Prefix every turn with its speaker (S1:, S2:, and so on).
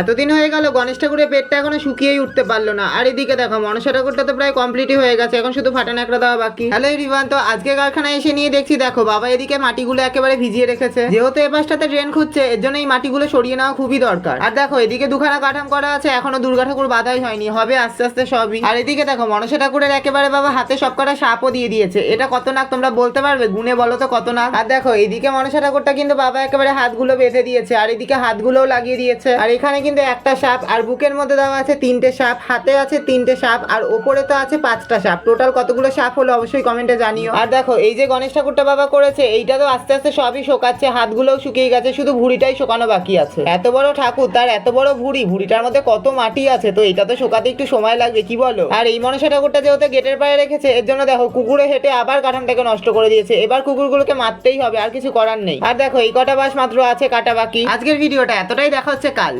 S1: এতদিন হয়ে গেল, গণেশ ঠাকুরের পেটটা এখনও শুকিয়েই উঠতে পারল না। আর এদিকে দেখো, মনসা ঠাকুরটা তো প্রায় কমপ্লিটই হয়ে গেছে, এখন শুধু ফাটানো একটা দেওয়া বাকি। হ্যালো রিবান তো আজকে কারখানায় এসে নিয়ে দেখছি, দেখো, বাবা এদিকে মাটিগুলো একেবারে ভিজিয়ে রেখেছে। যেহেতু এ পাশটাতে ড্রেন খুঁজছে, এর জন্য এই মাটিগুলো সরিয়ে নেওয়া খুবই দরকার। আর দেখো, এদিকে দুখানা কাঠাম করা আছে, এখনও দুর্গা ঠাকুর বাধাই হয়নি, হবে আস্তে আস্তে সবই। আর এদিকে দেখো, মনসা ঠাকুরের একেবারে বাবা হাতে সব কটা সাপও দিয়ে দিয়েছে। এটা কত নাক তোমরা বলতে পারবে? গুনে বলো তো কত নাক? আর দেখো, এদিকে মনসা ঠাকুরটা কিন্তু বাবা একেবারে হাতগুলো বেঁধে দিয়েছে, আর এদিকে হাতগুলোও লাগিয়ে দিয়েছে। আর এখানে কিন্তু একটা সাপ আর বুকের মধ্যে দেওয়া আছে তিনটে সাপ, হাতে আছে তিনটে সাপ আর ওপরে তো আছে পাঁচটা সাপ। টোটাল কতগুলো সাপ হলো অবশ্যই কমেন্টে জানিও। আর দেখো, এই যে গণেশ ঠাকুরটা বাবা করেছে, এইটা তো আস্তে আস্তে সবই শোকাচ্ছে, হাতগুলোও শুকিয়ে গেছে, শুধু ভুড়িটাই শোকানো বাকি আছে। এত বড় ঠাকুর, তার এত বড় ভুড়ি, ভুড়িটার মধ্যে কত মাটি আছে তো, এটা তো শোকাতে একটু সময় লাগবে, কি বলো? আর এই মনসা ঠাকুরটা যেহেতু গেটের পায়ে রেখেছে, এর জন্য দেখো, কুকুরে হেঁটে আবার কাঠামটাকে নষ্ট করে দিয়েছে। এবার কুকুরগুলোকে মারতেই হবে, আর কিছু করার নেই। আর দেখো, এই কটা বাস মাত্র আছে, কাটা বাকি। আজকের ভিডিওটা এতটাই, দেখা হচ্ছে কাল।